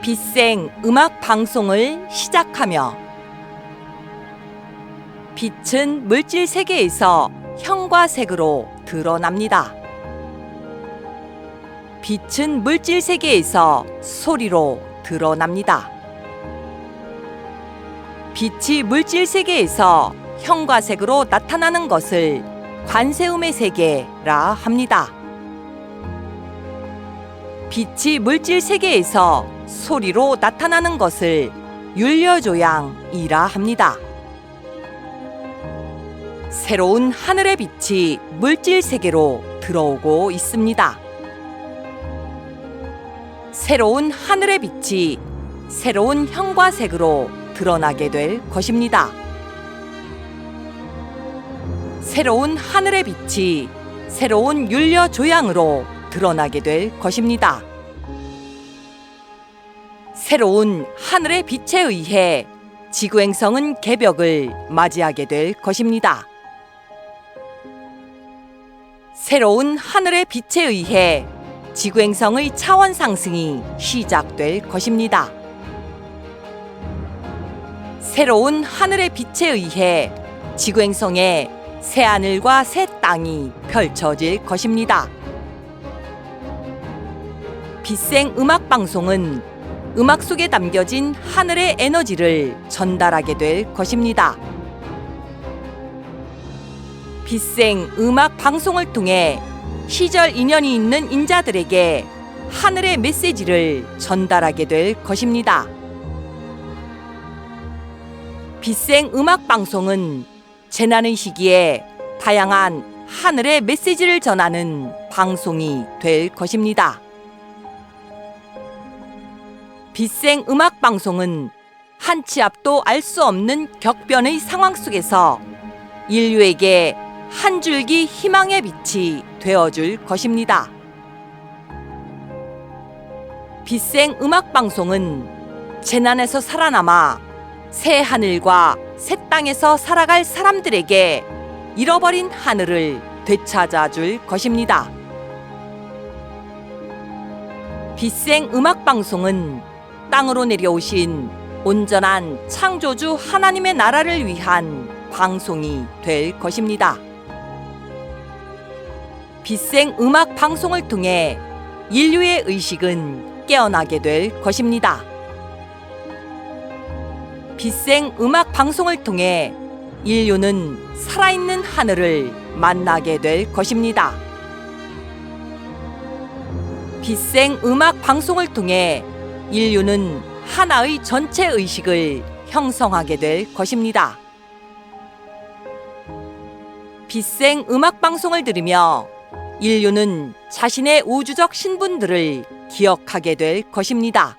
빛생 음악 방송을 시작하며 빛은 물질 세계에서 형과 색으로 드러납니다. 빛은 물질 세계에서 소리로 드러납니다. 빛이 물질 세계에서 형과 색으로 나타나는 것을 관세음의 세계라 합니다. 빛이 물질 세계에서 소리로 나타나는 것을 율려조양이라 합니다. 새로운 하늘의 빛이 물질 세계로 들어오고 있습니다. 새로운 하늘의 빛이 새로운 형과 색으로 드러나게 될 것입니다. 새로운 하늘의 빛이 새로운 율려 조양으로 드러나게 될 것입니다. 새로운 하늘의 빛에 의해 지구 행성은 개벽을 맞이하게 될 것입니다. 새로운 하늘의 빛에 의해 지구 행성의 차원 상승이 시작될 것입니다. 새로운 하늘의 빛에 의해 지구 행성의 새 하늘과 새 땅이 펼쳐질 것입니다. 빛생 음악 방송은 음악 속에 담겨진 하늘의 에너지를 전달하게 될 것입니다. 빛생 음악 방송을 통해 시절 인연이 있는 인자들에게 하늘의 메시지를 전달하게 될 것입니다. 빛생 음악 방송은 재난의 시기에 다양한 하늘의 메시지를 전하는 방송이 될 것입니다. 빛생 음악 방송은 한 치 앞도 알 수 없는 격변의 상황 속에서 인류에게 한 줄기 희망의 빛이 되어줄 것입니다. 빛생 음악 방송은 재난에서 살아남아 새 하늘과 새 땅에서 살아갈 사람들에게 잃어버린 하늘을 되찾아 줄 것입니다. 빛생 음악 방송은 땅으로 내려오신 온전한 창조주 하나님의 나라를 위한 방송이 될 것입니다. 빛생 음악 방송을 통해 인류의 의식은 깨어나게 될 것입니다. 빛생 음악 방송을 통해 인류는 살아있는 하늘을 만나게 될 것입니다. 빛생 음악 방송을 통해 인류는 하나의 전체 의식을 형성하게 될 것입니다. 빛생 음악 방송을 들으며 인류는 자신의 우주적 신분들을 기억하게 될 것입니다.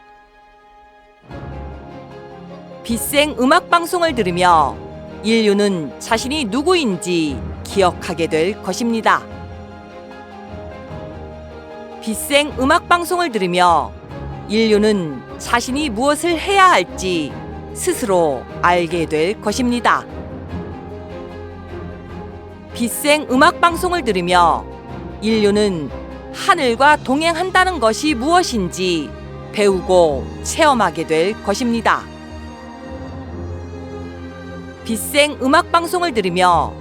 빛생 음악 방송을 들으며 인류는 자신이 누구인지 기억하게 될 것입니다. 빛생 음악 방송을 들으며 인류는 자신이 무엇을 해야 할지 스스로 알게 될 것입니다. 빛생 음악 방송을 들으며 인류는 하늘과 동행한다는 것이 무엇인지 배우고 체험하게 될 것입니다. 빛생 음악 방송을 들으며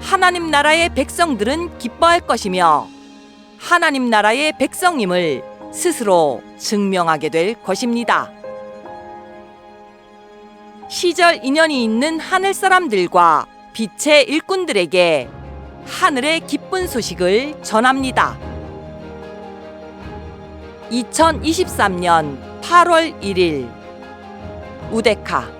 하나님 나라의 백성들은 기뻐할 것이며 하나님 나라의 백성임을 스스로 증명하게 될 것입니다. 시절 인연이 있는 하늘 사람들과 빛의 일꾼들에게 하늘의 기쁜 소식을 전합니다. 2023년 8월 1일 우데카